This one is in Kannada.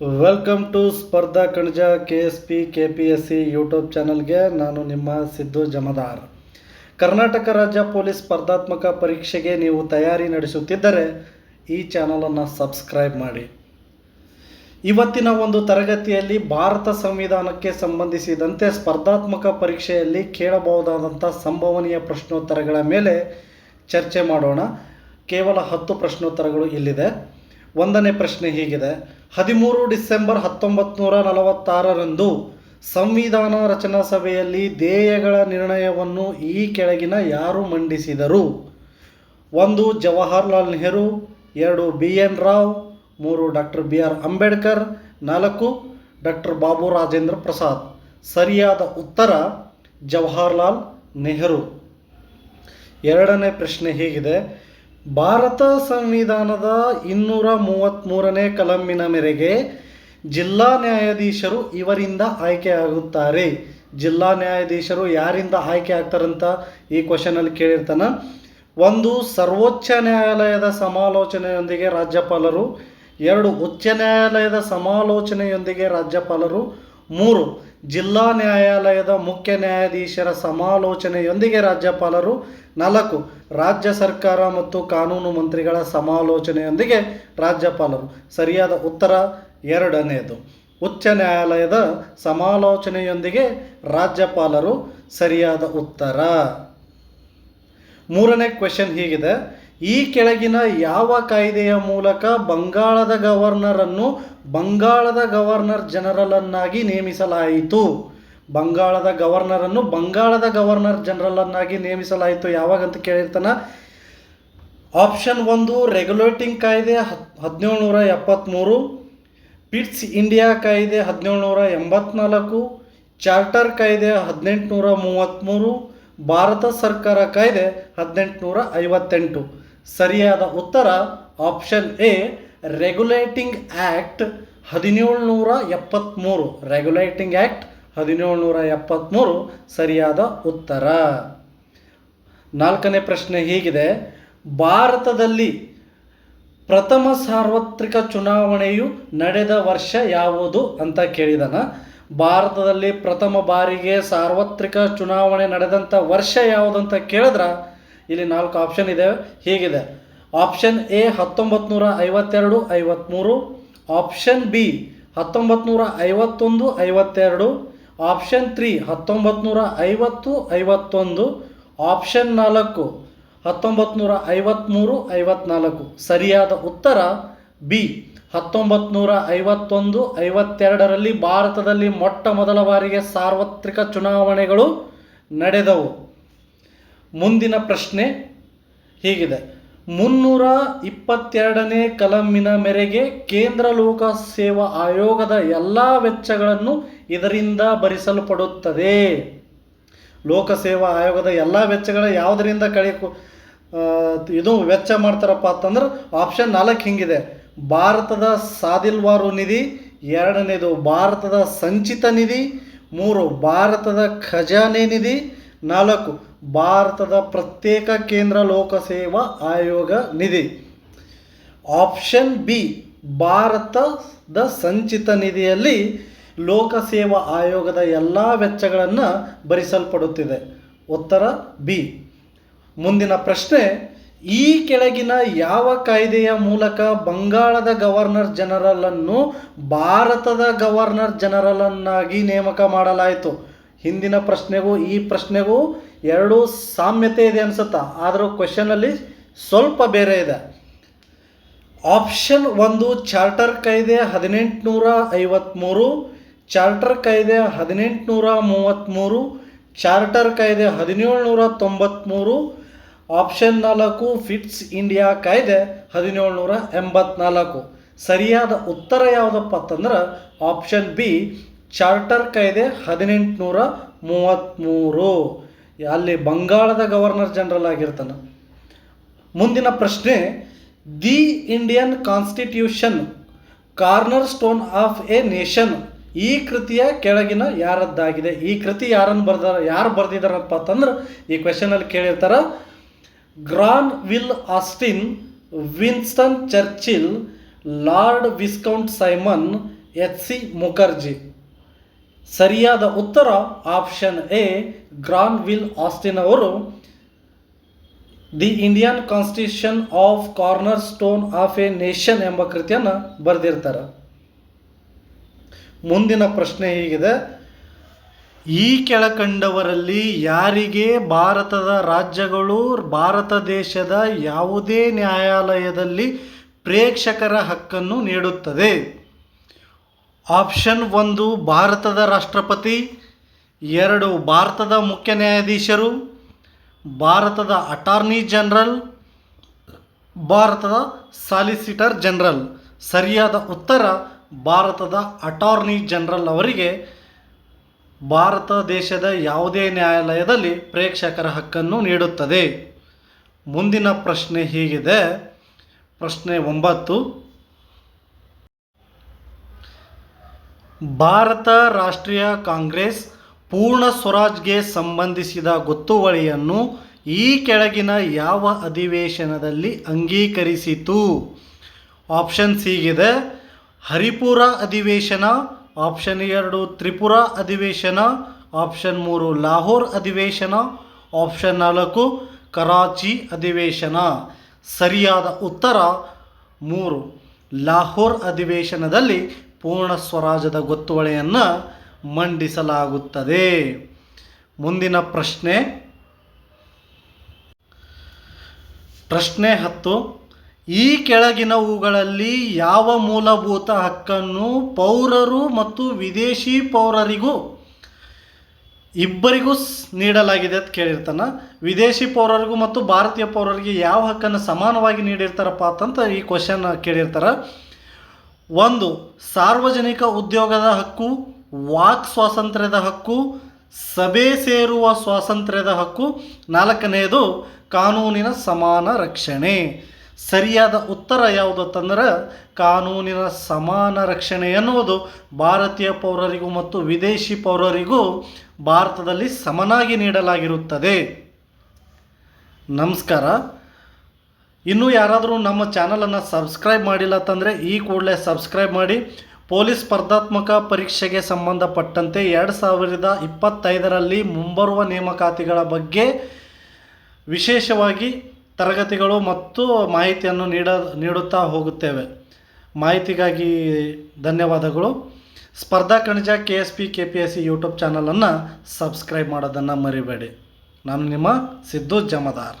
Welcome to Spardha Kanaja K S P K P S C YouTube ಚಾನಲ್ಗೆ ನಾನು ನಿಮ್ಮ ಸಿದ್ದು ಜಮದಾರ್. ಕರ್ನಾಟಕ ರಾಜ್ಯ ಪೊಲೀಸ್ ಸ್ಪರ್ಧಾತ್ಮಕ ಪರೀಕ್ಷೆಗೆ ನೀವು ತಯಾರಿ ನಡೆಸುತ್ತಿದ್ದರೆ ಈ ಚಾನಲನ್ನು ಸಬ್ಸ್ಕ್ರೈಬ್ ಮಾಡಿ. ಇವತ್ತಿನ ಒಂದು ತರಗತಿಯಲ್ಲಿ ಭಾರತ ಸಂವಿಧಾನಕ್ಕೆ ಸಂಬಂಧಿಸಿದಂತೆ ಸ್ಪರ್ಧಾತ್ಮಕ ಪರೀಕ್ಷೆಯಲ್ಲಿ ಕೇಳಬಹುದಾದಂಥ ಸಂಭವನೀಯ ಪ್ರಶ್ನೋತ್ತರಗಳ ಮೇಲೆ ಚರ್ಚೆ ಮಾಡೋಣ. ಕೇವಲ ಹತ್ತು ಪ್ರಶ್ನೋತ್ತರಗಳು ಇಲ್ಲಿದೆ. ಒಂದನೇ ಪ್ರಶ್ನೆ ಹೀಗಿದೆ. ಹದಿಮೂರು ಡಿಸೆಂಬರ್ ಹತ್ತೊಂಬತ್ತು ನೂರ ನಲವತ್ತಾರರಂದು ಸಂವಿಧಾನ ರಚನಾ ಸಭೆಯಲ್ಲಿ ಧ್ಯೇಯಗಳ ನಿರ್ಣಯವನ್ನು ಈ ಕೆಳಗಿನ ಯಾರು ಮಂಡಿಸಿದರು? ಒಂದು, ಜವಾಹರ್ಲಾಲ್ ನೆಹರು, ಎರಡು ಬಿ ಎನ್ ರಾವ್, ಮೂರು, ಡಾಕ್ಟರ್ ಬಿ ಆರ್ ಅಂಬೇಡ್ಕರ್, ನಾಲ್ಕು, ಡಾಕ್ಟರ್ ಬಾಬು ರಾಜೇಂದ್ರ ಪ್ರಸಾದ್. ಸರಿಯಾದ ಉತ್ತರ, ಜವಾಹರ್ಲಾಲ್ ನೆಹರು. ಎರಡನೇ ಪ್ರಶ್ನೆ ಹೀಗಿದೆ. ಭಾರತ ಸಂವಿಧಾನದ ಇನ್ನೂರ ಮೂವತ್ತ್ಮೂರನೇ ಕಲಮಿನ ಮೇರೆಗೆ ಜಿಲ್ಲಾ ನ್ಯಾಯಾಧೀಶರು ಇವರಿಂದ ಆಯ್ಕೆಯಾಗುತ್ತಾರೆ ಜಿಲ್ಲಾ ನ್ಯಾಯಾಧೀಶರು ಯಾರಿಂದ ಆಯ್ಕೆ ಆಗ್ತಾರಂತ ಈ ಕ್ವಶನಲ್ಲಿ ಕೇಳಿರ್ತಾನ. ಒಂದು ಸರ್ವೋಚ್ಚ ನ್ಯಾಯಾಲಯದ ಸಮಾಲೋಚನೆಯೊಂದಿಗೆ ರಾಜ್ಯಪಾಲರು, ಎರಡು ಉಚ್ಚ ನ್ಯಾಯಾಲಯದ ಸಮಾಲೋಚನೆಯೊಂದಿಗೆ ರಾಜ್ಯಪಾಲರು, ಮೂರು ಜಿಲ್ಲಾ ನ್ಯಾಯಾಲಯದ ಮುಖ್ಯ ನ್ಯಾಯಾಧೀಶರ ಸಮಾಲೋಚನೆಯೊಂದಿಗೆ ರಾಜ್ಯಪಾಲರು ನಾಲ್ಕು ರಾಜ್ಯ ಸರ್ಕಾರ ಮತ್ತು ಕಾನೂನು ಮಂತ್ರಿಗಳ ಸಮಾಲೋಚನೆಯೊಂದಿಗೆ ರಾಜ್ಯಪಾಲರು. ಸರಿಯಾದ ಉತ್ತರ ಎರಡನೆಯದು ಉಚ್ಚ ನ್ಯಾಯಾಲಯದ ಸಮಾಲೋಚನೆಯೊಂದಿಗೆ ರಾಜ್ಯಪಾಲರು ಸರಿಯಾದ ಉತ್ತರ. ಮೂರನೇ ಕ್ವೆಶನ್ ಹೀಗಿದೆ. ಈ ಕೆಳಗಿನ ಯಾವ ಕಾಯ್ದೆಯ ಮೂಲಕ ಬಂಗಾಳದ ಗವರ್ನರನ್ನು ಬಂಗಾಳದ ಗವರ್ನರ್ ಜನರಲನ್ನಾಗಿ ನೇಮಿಸಲಾಯಿತು? ಬಂಗಾಳದ ಗವರ್ನರನ್ನು ಬಂಗಾಳದ ಗವರ್ನರ್ ಜನರಲನ್ನಾಗಿ ನೇಮಿಸಲಾಯಿತು ಯಾವಾಗಂತ ಕೇಳಿರ್ತಾನ? ಆಪ್ಷನ್ ಒಂದು, ರೆಗ್ಯುಲೇಟಿಂಗ್ ಕಾಯ್ದೆ ಹತ್ ಹದಿನೇಳು ನೂರ ಎಪ್ಪತ್ತ್ಮೂರು ಪಿಟ್ಸ್ ಇಂಡಿಯಾ ಕಾಯ್ದೆ ಹದಿನೇಳು ನೂರ ಎಂಬತ್ನಾಲ್ಕು, ಚಾರ್ಟರ್ ಕಾಯ್ದೆ ಹದಿನೆಂಟುನೂರ ಮೂವತ್ತ್ಮೂರು ಭಾರತ ಸರ್ಕಾರ ಕಾಯ್ದೆ ಹದಿನೆಂಟುನೂರ ಐವತ್ತೆಂಟು ಸರಿಯಾದ ಉತ್ತರ, ಆಪ್ಷನ್ ಎ, ರೆಗ್ಯುಲೇಟಿಂಗ್ ಆ್ಯಕ್ಟ್ ಹದಿನೇಳು ನೂರ ಎಪ್ಪತ್ತ್ಮೂರು ರೆಗ್ಯುಲೇಟಿಂಗ್ ಆ್ಯಕ್ಟ್ ಹದಿನೇಳು ನೂರ ಎಪ್ಪತ್ತ್ಮೂರು ಸರಿಯಾದ ಉತ್ತರ. ನಾಲ್ಕನೇ ಪ್ರಶ್ನೆ ಹೀಗಿದೆ. ಭಾರತದಲ್ಲಿ ಪ್ರಥಮ ಸಾರ್ವತ್ರಿಕ ಚುನಾವಣೆಯು ನಡೆದ ವರ್ಷ ಯಾವುದು ಅಂತ ಕೇಳಿದನ. ಭಾರತದಲ್ಲಿ ಪ್ರಥಮ ಬಾರಿಗೆ ಸಾರ್ವತ್ರಿಕ ಚುನಾವಣೆ ನಡೆದಂಥ ವರ್ಷ ಯಾವುದಂತ ಕೇಳಿದ್ರೆ? ಇಲ್ಲಿ ನಾಲ್ಕು ಆಪ್ಷನ್ ಇದೆ. ಹೀಗಿದೆ. ಆಪ್ಷನ್ ಎ ಹತ್ತೊಂಬತ್ತು ನೂರ ಐವತ್ತೆರಡು ಐವತ್ತ್ಮೂರು ಆಪ್ಷನ್ ಬಿ ಹತ್ತೊಂಬತ್ತು ನೂರ ಐವತ್ತೊಂದು, ಐವತ್ತೆರಡು. ಆಪ್ಷನ್ ತ್ರೀ ಹತ್ತೊಂಬತ್ತು ನೂರ ಐವತ್ತು, ಐವತ್ತೊಂದು. ಆಪ್ಷನ್ ನಾಲ್ಕು ಹತ್ತೊಂಬತ್ತು ನೂರ ಐವತ್ತ್ಮೂರು ಸರಿಯಾದ ಉತ್ತರ ಬಿ ಹತ್ತೊಂಬತ್ತು ನೂರ ಐವತ್ತೊಂದು ಐವತ್ತೆರಡರಲ್ಲಿ ಭಾರತದಲ್ಲಿ ಮೊಟ್ಟ ಮೊದಲ ಬಾರಿಗೆ ಸಾರ್ವತ್ರಿಕ ಚುನಾವಣೆಗಳು ನಡೆದವು. ಮುಂದಿನ ಪ್ರಶ್ನೆ ಹೀಗಿದೆ. ಮುನ್ನೂರ ಇಪ್ಪತ್ತೆರಡನೇ ಕಲಮಿನ ಮೇರೆಗೆ ಕೇಂದ್ರ ಲೋಕ ಸೇವಾ ಆಯೋಗದ ಎಲ್ಲ ವೆಚ್ಚಗಳನ್ನು ಇದರಿಂದ ಭರಿಸಲ್ಪಡುತ್ತದೆ. ಲೋಕಸೇವಾ ಆಯೋಗದ ಎಲ್ಲ ವೆಚ್ಚಗಳ ಯಾವುದರಿಂದ ಕಳೆ ಇದು ವೆಚ್ಚ ಮಾಡ್ತಾರಪ್ಪ ಅಂತಂದ್ರೆ ಆಪ್ಷನ್ ನಾಲ್ಕು ಹಿಂಗಿದೆ. ಭಾರತದ ಸಾದಿಲ್ವಾರು ನಿಧಿ, ಎರಡನೇದು ಭಾರತದ ಸಂಚಿತ ನಿಧಿ, ಮೂರು ಭಾರತದ ಖಜಾನೆ ನಿಧಿ, ನಾಲ್ಕು ಭಾರತದ ಪ್ರತ್ಯೇಕ ಕೇಂದ್ರ ಲೋಕಸೇವಾ ಆಯೋಗ ನಿಧಿ. ಆಪ್ಷನ್ ಬಿ, ಭಾರತದ ಸಂಚಿತ ನಿಧಿಯಲ್ಲಿ ಲೋಕಸೇವಾ ಆಯೋಗದ ಎಲ್ಲ ವೆಚ್ಚಗಳನ್ನು ಭರಿಸಲ್ಪಡುತ್ತಿದೆ. ಉತ್ತರ ಬಿ. ಮುಂದಿನ ಪ್ರಶ್ನೆ ಈ ಕೆಳಗಿನ ಯಾವ ಕಾಯ್ದೆಯ ಮೂಲಕ ಬಂಗಾಳದ ಗವರ್ನರ್ ಜನರಲನ್ನು ಭಾರತದ ಗವರ್ನರ್ ಜನರಲನ್ನಾಗಿ ನೇಮಕ ಮಾಡಲಾಯಿತು? ಹಿಂದಿನ ಪ್ರಶ್ನೆಗೂ ಈ ಪ್ರಶ್ನೆಗೂ ಎರಡೂ ಸಾಮ್ಯತೆ ಇದೆ ಅನ್ಸುತ್ತಾ? ಆದರೂ ಕ್ವೆಶನಲ್ಲಿ ಸ್ವಲ್ಪ ಬೇರೆ ಇದೆ. ಆಪ್ಷನ್ ಒಂದು, ಚಾರ್ಟರ್ ಕಾಯ್ದೆ ಹದಿನೆಂಟುನೂರ ಐವತ್ತ್ಮೂರು ಚಾರ್ಟರ್ ಕಾಯ್ದೆ ಹದಿನೆಂಟುನೂರ ಮೂವತ್ತ್ಮೂರು ಚಾರ್ಟರ್ ಕಾಯ್ದೆ ಹದಿನೇಳು ನೂರ ತೊಂಬತ್ತ್ಮೂರು ಆಪ್ಷನ್ ನಾಲ್ಕು, ಫಿಟ್ಸ್ ಇಂಡಿಯಾ ಕಾಯ್ದೆ ಹದಿನೇಳು ನೂರ ಎಂಬತ್ನಾಲ್ಕು. ಸರಿಯಾದ ಉತ್ತರ ಯಾವುದಪ್ಪ ಅಂತಂದ್ರೆ ಆಪ್ಷನ್ ಬಿ, ಚಾರ್ಟರ್ ಕಾಯ್ದೆ ಹದಿನೆಂಟುನೂರ ಮೂವತ್ತ್ಮೂರು ಅಲ್ಲಿ ಬಂಗಾಳದ ಗವರ್ನರ್ ಜನರಲ್ ಆಗಿರ್ತಾನೆ. ಮುಂದಿನ ಪ್ರಶ್ನೆ, the Indian constitution, cornerstone of a nation, ಈ ಕೃತಿಯ ಕೆಳಗಿನ ಯಾರದ್ದಾಗಿದೆ, ಈ ಕೃತಿ ಯಾರನ್ನು ಬರ್ದಾರ, ಯಾರು ಬರೆದಿದ್ದಾರಪ್ಪ ಅಂತಂದ್ರೆ ಈ ಕ್ವೆಶನಲ್ಲಿ ಕೇಳಿರ್ತಾರ Granville Austin, Winston Churchill, Lord Viscount Simon, H C Mukherjee. ಸರಿಯಾದ ಉತ್ತರ option A, Granville Austin ಅವರು the Indian constitution of cornerstone of a nation ಎಂಬ ಕೃತಿಯನ್ನು ಬರೆದಿರ್ತಾರೆ. ಮುಂದಿನ ಪ್ರಶ್ನೆ ಹೀಗಿದೆ. ಈ ಕೆಳಕಂಡವರಲ್ಲಿ ಯಾರಿಗೆ ಭಾರತದ ರಾಜ್ಯಗಳು, ಭಾರತ ದೇಶದ ಯಾವುದೇ ನ್ಯಾಯಾಲಯದಲ್ಲಿ ಪ್ರೇಕ್ಷಕರ ಹಕ್ಕನ್ನು ನೀಡುತ್ತದೆ? ಆಪ್ಷನ್ ಒಂದು, ಭಾರತದ ರಾಷ್ಟ್ರಪತಿ. ಎರಡು, ಭಾರತದ ಮುಖ್ಯ ನ್ಯಾಯಾಧೀಶರು. ಭಾರತದ ಅಟಾರ್ನಿ ಜನರಲ್. ಭಾರತದ ಸಾಲಿಸಿಟರ್ ಜನರಲ್. ಸರಿಯಾದ ಉತ್ತರ, ಭಾರತದ ಅಟಾರ್ನಿ ಜನರಲ್ ಅವರಿಗೆ ಭಾರತ ದೇಶದ ಯಾವುದೇ ನ್ಯಾಯಾಲಯದಲ್ಲಿ ಪ್ರೇಕ್ಷಕರ ಹಕ್ಕನ್ನು ನೀಡುತ್ತದೆ. ಮುಂದಿನ ಪ್ರಶ್ನೆ ಹೀಗಿದೆ. ಪ್ರಶ್ನೆ ಒಂಬತ್ತು. ಭಾರತ ರಾಷ್ಟ್ರೀಯ ಕಾಂಗ್ರೆಸ್ ಪೂರ್ಣ ಸ್ವರಾಜ್ಗೆ ಸಂಬಂಧಿಸಿದ ಗೊತ್ತುವಳಿಯನ್ನು ಈ ಕೆಳಗಿನ ಯಾವ ಅಧಿವೇಶನದಲ್ಲಿ ಅಂಗೀಕರಿಸಿತು? ಆಪ್ಷನ್ಸ್ ಹೀಗಿದೆ. ಹರಿಪುರ ಅಧಿವೇಶನ ಆಪ್ಷನ್ ಎರಡು ತ್ರಿಪುರ ಅಧಿವೇಶನ, ಆಪ್ಷನ್ ಮೂರು ಲಾಹೋರ್ ಅಧಿವೇಶನ, ಆಪ್ಷನ್ ನಾಲ್ಕು ಕರಾಚಿ ಅಧಿವೇಶನ. ಸರಿಯಾದ ಉತ್ತರ ಮೂರು ಲಾಹೋರ್ ಅಧಿವೇಶನದಲ್ಲಿ ಪೂರ್ಣ ಸ್ವರಾಜ್ಯದ ಗೊತ್ತುವಳಿಯನ್ನು ಮಂಡಿಸಲಾಗುತ್ತದೆ. ಮುಂದಿನ ಪ್ರಶ್ನೆ. ಪ್ರಶ್ನೆ ಹತ್ತು. ಈ ಕೆಳಗಿನವುಗಳಲ್ಲಿ ಯಾವ ಮೂಲಭೂತ ಹಕ್ಕನ್ನು ಪೌರರು ಮತ್ತು ವಿದೇಶಿ ಪೌರರಿಗೂ, ಇಬ್ಬರಿಗೂ ನೀಡಲಾಗಿದೆ ಅಂತ ಕೇಳಿರ್ತಾನ. ವಿದೇಶಿ ಪೌರರಿಗೂ ಮತ್ತು ಭಾರತೀಯ ಪೌರರಿಗೆ ಯಾವ ಹಕ್ಕನ್ನು ಸಮಾನವಾಗಿ ನೀಡಿರ್ತಾರಪ್ಪ ಅಂತ ಈ ಕ್ವಶನ್ ಕೇಳಿರ್ತಾರೆ. ಒಂದು, ಸಾರ್ವಜನಿಕ ಉದ್ಯೋಗದ ಹಕ್ಕು, ವಾಕ್ ಸ್ವಾತಂತ್ರ್ಯದ ಹಕ್ಕು, ಸಭೆ ಸೇರುವ ಸ್ವಾತಂತ್ರ್ಯದ ಹಕ್ಕು. ನಾಲ್ಕನೆಯದು ಕಾನೂನಿನ ಸಮಾನ ರಕ್ಷಣೆ. ಸರಿಯಾದ ಉತ್ತರ ಯಾವುದು ಅಂತಂದ್ರೆ ಕಾನೂನಿನ ಸಮಾನ ರಕ್ಷಣೆ ಎನ್ನುವುದು. ಭಾರತೀಯ ಪೌರರಿಗೂ ಮತ್ತು ವಿದೇಶಿ ಪೌರರಿಗೂ ಭಾರತದಲ್ಲಿ ಸಮನಾಗಿ ನೀಡಲಾಗಿರುತ್ತದೆ. ನಮಸ್ಕಾರ. ಇನ್ನೂ ಯಾರಾದರೂ ನಮ್ಮ ಚಾನಲನ್ನು ಸಬ್ಸ್ಕ್ರೈಬ್ ಮಾಡಿಲ್ಲ ಅಂತಂದರೆ ಈ ಕೂಡಲೇ ಸಬ್ಸ್ಕ್ರೈಬ್ ಮಾಡಿ. ಪೊಲೀಸ್ ಸ್ಪರ್ಧಾತ್ಮಕ ಪರೀಕ್ಷೆಗೆ ಸಂಬಂಧಪಟ್ಟಂತೆ ಎರಡು ಸಾವಿರದ ಇಪ್ಪತ್ತೈದರಲ್ಲಿ ಮುಂಬರುವ ನೇಮಕಾತಿಗಳ ಬಗ್ಗೆ ವಿಶೇಷವಾಗಿ ತರಗತಿಗಳು ಮತ್ತು ಮಾಹಿತಿಯನ್ನು ನೀಡ, ನೀಡುತ್ತಾ ಹೋಗುತ್ತೇವೆ. ಮಾಹಿತಿಗಾಗಿ ಧನ್ಯವಾದಗಳು. Spardha Kanaja K S P, K P S C YouTube ಚಾನಲನ್ನು ಸಬ್ಸ್ಕ್ರೈಬ್ ಮಾಡೋದನ್ನು ಮರಿಬೇಡಿ. ನಾನು ನಿಮ್ಮ ಸಿದ್ದು ಜಮದಾರ್.